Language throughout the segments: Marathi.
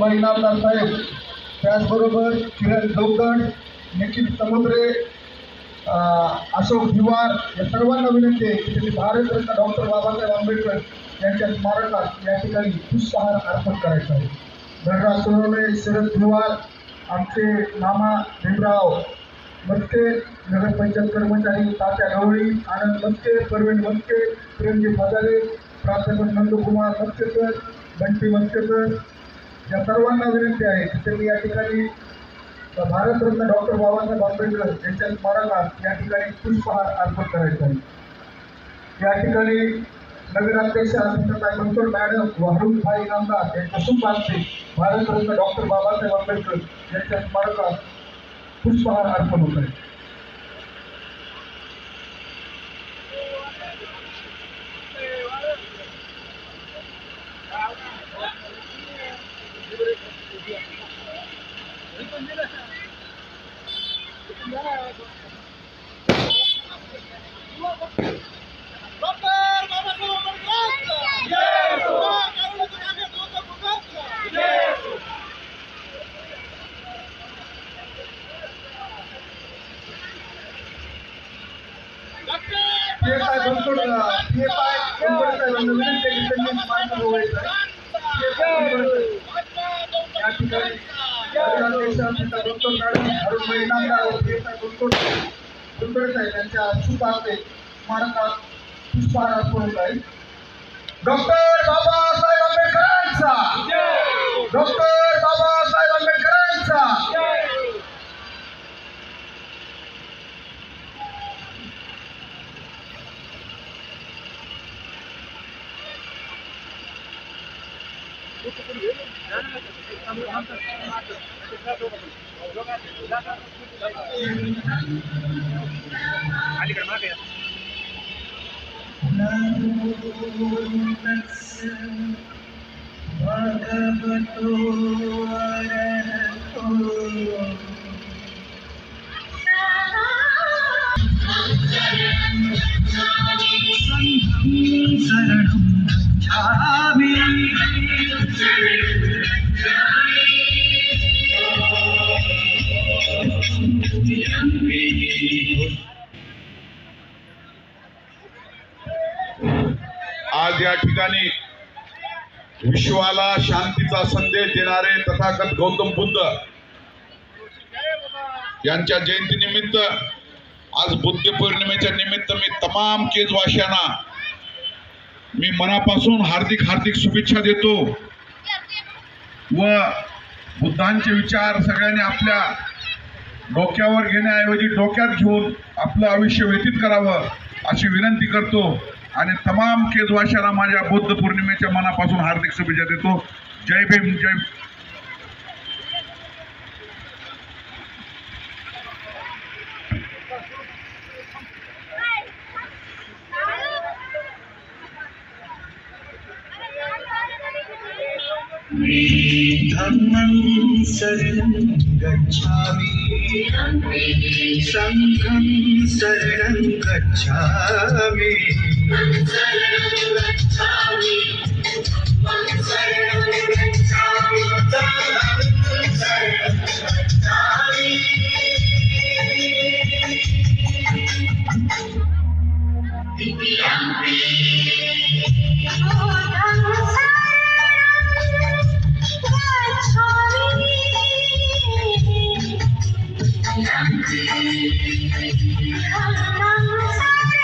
वारुभाई साहेब त्याचबरोबर किरण जोगदंड निखिल समुद्रे अशोक दिवार या सर्वांना विनंती आहे की त्यांनी भारतरत्न डॉक्टर बाबासाहेब आंबेडकर यांच्या स्मारकात या ठिकाणी पुष्पहार अर्पण करायचा आहे. धनराज सोनवणे शरद दिवार आमचे मामा भीमराव मस्के नगरपंचायत कर्मचारी तात्या गवळी आनंद मस्के परवीन मस्के प्रेमजी फाजारे प्राध्यापक नंदकुमार मस्केकर बंटी मस्केकर या सर्वांना विनंती आहे तिथे मी या ठिकाणी भारतरत्न डॉक्टर बाबासाहेब आंबेडकर यांच्या स्मारकात या ठिकाणी पुष्पहार अर्पण करायचा आहे. या ठिकाणी नगराध्यक्ष अध्यक्षताई मंतोर मॅडम वाहून भाई नामदार यांच्या शुभ भारतरत्न डॉक्टर बाबासाहेब आंबेडकर यांच्या स्मारकात पुष्पहार अर्पण होत आहे. या ठिकाणी नगराध्यक्ष अध्यक्षा बनसोड मॅडम अरुण भाई नामदार व PSI बनसोड बनसोड साहेब यांच्या शुभ हस्ते स्मारकात पुष्पहार अर्पण होत आहे डॉक्टर बाबासाहेब आंबेडकरांचा! डॉक्टर अलीकडे मागे भगवतो वरतो शरणं गच्छामि विश्वाला शांतीचा संदेश देणारे तथागत गौतम बुद्ध यांच्या जयंतीनिमित्त आज बुद्ध पौर्णिमेच्या निमित्त मी तमाम केजवासियांना मी मनापासून हार्दिक हार्दिक शुभेच्छा देतो व बुद्धांचे विचार सगळ्यांनी आपल्या डोक्यावर घेण्याऐवजी डोक्यात घेऊन आपलं आयुष्य व्यतीत करावं अशी विनंती करतो. आणि तमाम केजवाशाला माझ्या बौद्ध पौर्णिमेच्या मनापासून हार्दिक शुभेच्छा देतो. जय भीम जय धम्मं शरणं गच्छामि। सङ्घं शरणं गच्छामि Thank you.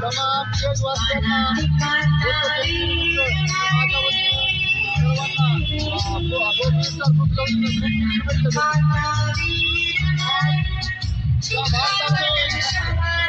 तमाम